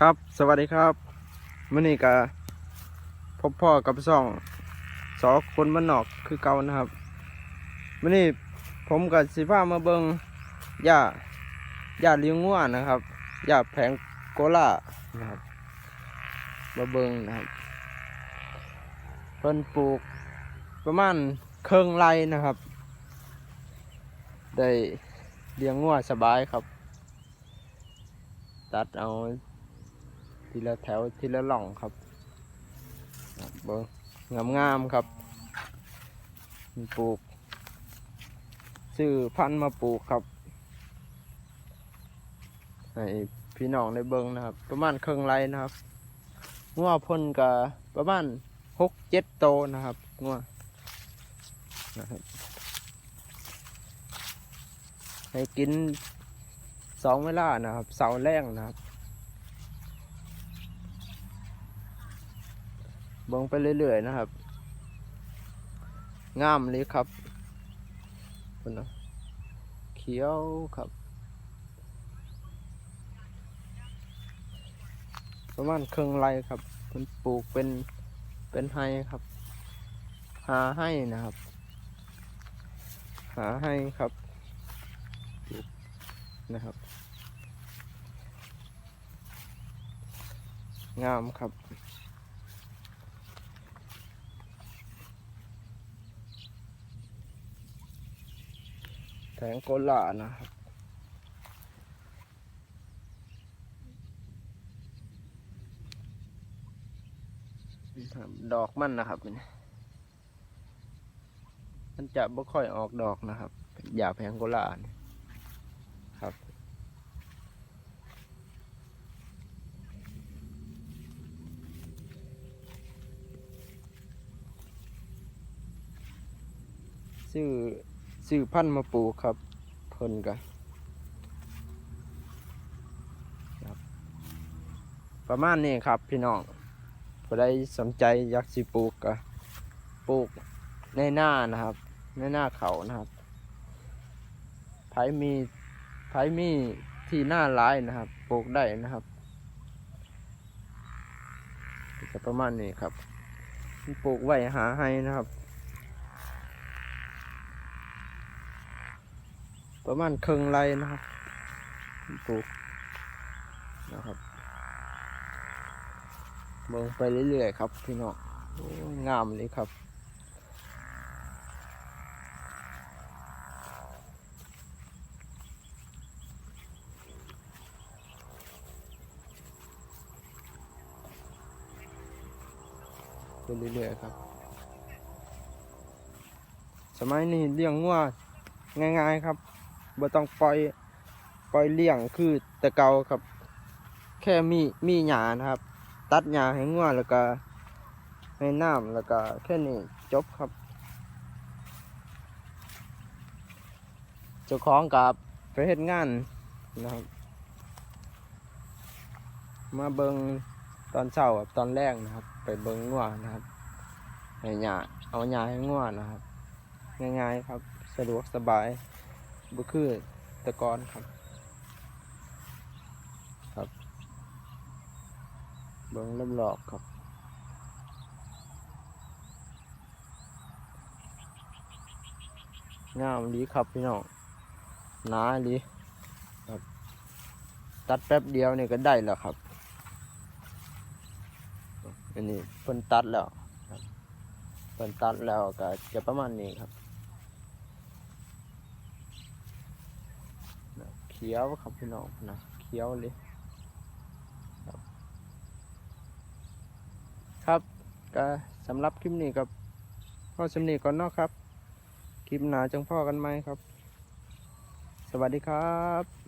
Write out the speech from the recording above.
ครับสวัสดีครับมื่อนี้ก็พบพ่อกับซ่องสอคนบ้านนอกคือเก่านะครับมื่อนี้ผมกับสิพามาเบิงหญ้าหญ้าเลี้ยงงัวนะครับหญ้าแผงโกล่านะครับมาเบิงนะครับเพิ่นปลูกประมาณเครื่องไรนะครับ ได้เลี้ยงงัวสบายครับ ตัดเอา ทีละแถวทีละหล่องครับบเบิ้งงามๆครับปลูกซื้อพันธุ์มาปลูกครับให้พี่น้องได้เบิ้งนะครับ ประมาณเครื่องไรนะครับงัวพ่นกับประมาณหกเจ็ดโตนะครับงัวนะครับให้กินสองเวลานะครับเสาแรงนะครับ บิ่งไปเรื่อยๆนะครับ งามเลยครับคุณนะเขียวครับ ประมาณครึ่งไรครับมันปลูกเป็นเป็นไฮครับ หาให้นะครับ หาให้ครับนะครับ งามครับ งโกลานะครับ ดอกมันนะครับมันจะไม่ค่อยออกดอกนะครับหญ้าแผงโกลานี่ครับซื้อ ซื้อพันธุ์มาปลูกครับเพิ่นกันครับประมาณนี้ครับพี่น้องผู้ใดสนใจอยากสิปลูกก็ปลูกในหน้านะครับ ในหน้าเขานะครับไผมีไผมีที่หน้าร้ายนะครับ ปลูกได้นะครับจะประมาณนี้ครับ ปลูกไว้หาให้นะครับ ประมาณครึ่งไรนะครับปลูกนะครับเบิ่งไปเรื่อยๆครับพี่น้องโอ้ยงามเลยครับไปเรื่อยๆครับ สมัยนี้เลี้ยงงัวง่าย ๆ ครับ บ่ต้องปล่อยปล่อยเลี้ยงคือแต่เก่าครับ แค่มีมีหญ้านะครับ ตัดหญ้าให้งัวแล้วก็ให้น้ำแล้วก็แค่นี้จบครับเจ้าของกับไปเฮ็ดงานนะครับ มาเบิงตอนเช้ากับตอนแรกนะครับ ไปเบิงงัวนะครับให้หญ้าเอาหญ้าให้งัวนะครับ ง่ายๆครับ สะดวกสบาย บ่คือตะกอนครับ ครับ เบิ้งลำหลอกครับ งามดีครับพี่น้องหนาดีครับ ตัดแป๊บเดียวเนี่ยก็ได้แล้วครับ อันนี้เพิ่นตัดแล้วครับเพิ่นตัดแล้วก็จะประมาณนี้ครับ เขียวครับพี่น้องนะเขียวเลยครับครับก็สำหรับคลิปนี้กับพ่อสำนีก่อนเนาะครับ คลิปหนาจังพ่อกันไหมครับ สวัสดีครับ